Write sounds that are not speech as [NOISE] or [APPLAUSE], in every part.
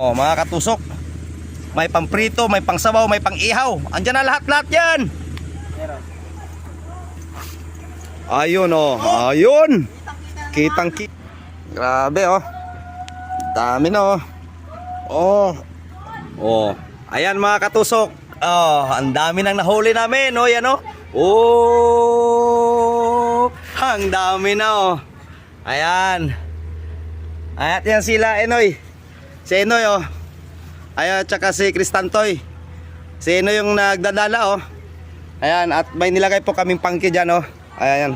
Oh, mga katusok. May pamprito, may pangsabaw, may pang-ihaw. Andiyan na lahat-lahat 'yan. Ayun oh, ayun. Kitang ki. Grabe oh. Dami na oh. Oh. Oh. Ayan mga katusok. Oh, ang dami nang nahuli namin, oh, yan oh. Oh. Ang dami na oh. Ayan. Ayan yan sila, Enoy. Si Enoy oh. Ayan, tsaka si Kristantoy. Si Enoy yung nagdadala oh. Ayan, at may nilagay po kaming pangki dyan oh. Ayan.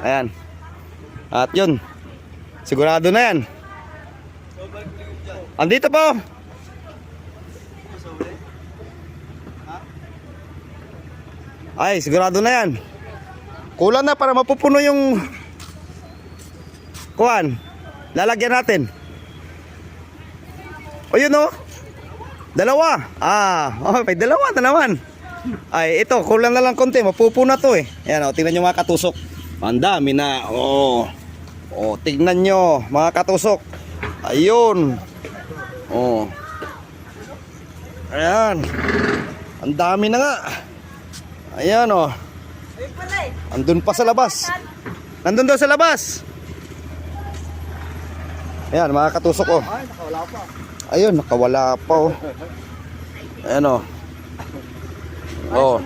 Ayan. At yun. Sigurado na yan. Andito po. Ay, sigurado na yan. Kulang na para mapupuno yung kuan. Lalagyan natin. O yun o. Dalawa. Ah, oh, may dalawa na naman. Ay, ito, kulang na lang konti. Mapupuno to eh. Ayan o, tingnan nyo mga katusok. Ang dami na. Oh. Oh, tingnan nyo mga katusok. Ayun. Oh. Ayan. Ang dami na nga. Ayan oh. Andun pa sa labas. Nandun daw sa labas. Ayan, mga katusok oh. Ayun, nakawala pa oh. Ayan oh. Oh.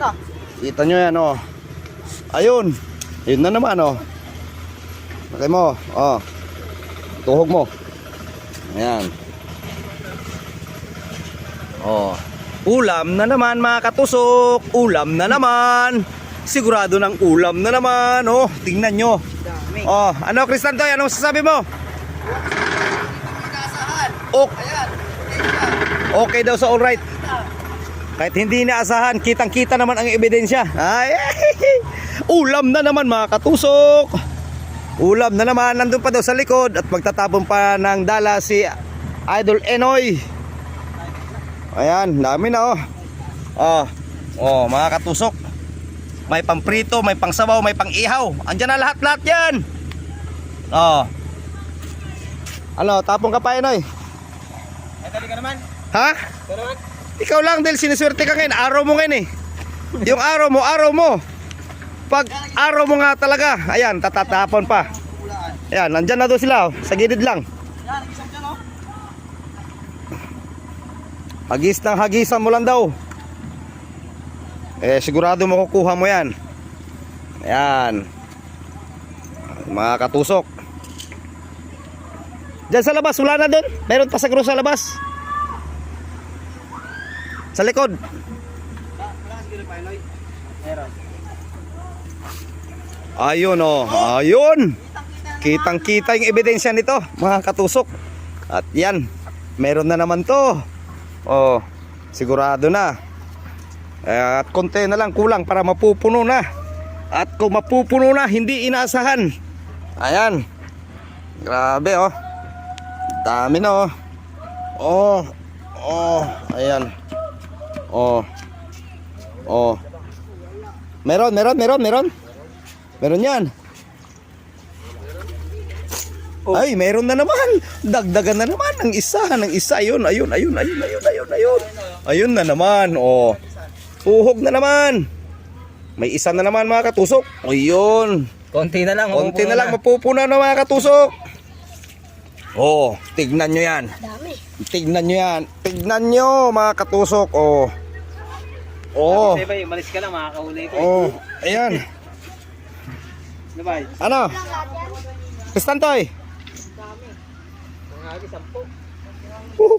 Kita nyo yan oh. Ayun. Yun na naman oh. Lagay mo. Oh. Tuhog mo. Ayan. Oh. Ulam na naman mga katusok. Ulam na naman. Sigurado ng ulam na naman. Oh, tingnan nyo. Oh, ano Kristantoy? Anong sasabi mo? Ok, okay daw sa alright. Kahit hindi naasahan, kitang-kita naman ang ebidensya. Ay, [LAUGHS] ulam na naman mga katusok. Ulam na naman, nandun pa daw sa likod at magtatapon pa ng dala si Idol Enoy. Ayan, dami na oh. Oh, oh mga katusok. May pamprito, may pangsabaw, may pang-ihaw. Andiyan na lahat-lahat yan. Oh. Ano, tapong ka pa Enoy? Ay, dali ka naman. Ha? Pero, Ikaw lang dahil siniswerte ka ngayon. Araw mo ngayon eh. Yung araw mo, araw mo. Pag araw mo nga talaga, ayan, tatatapon pa. Ayan, nandyan na doon sila, oh, sa gilid lang. Oh. Hagis ng hagisan mo lang daw. Eh, sigurado makukuha mo yan. Ayan. Mga katusok. Diyan sa labas, wala na doon. Meron pa sa krus sa labas. Sa likod. Ayun oh, ayun. Kitang kita yung ebidensya nito, mga katusok. At yan, meron na naman to. Oh, sigurado na. At konti na lang kulang para mapupuno na. At kung mapupuno na, hindi inaasahan. Ayan. Grabe oh. Dami na oh. Oh. Oh, ayan. Oh. Oh. Meron, meron, meron, meron. Meron yan. Ay, meron na naman. Dagdagan na naman ng isa, ng isa. Ayun, ayun, ayun, ayun, ayun, ayun, ayun. Ayun na naman, oh. Tuhog na naman. May isa na naman mga katusok. Ayun. Konti na lang. Konti na lang mapupuna na mga katusok. Oh, tignan nyo yan. Dami. Tignan nyo yan. Tignan nyo mga katusok. Oh. Oh. Kasi ba, malis ka lang, makakahuli ko. Oh. Ayan. Ano ba? Ano? Kristantoy. Mga agi, sampo. Uh.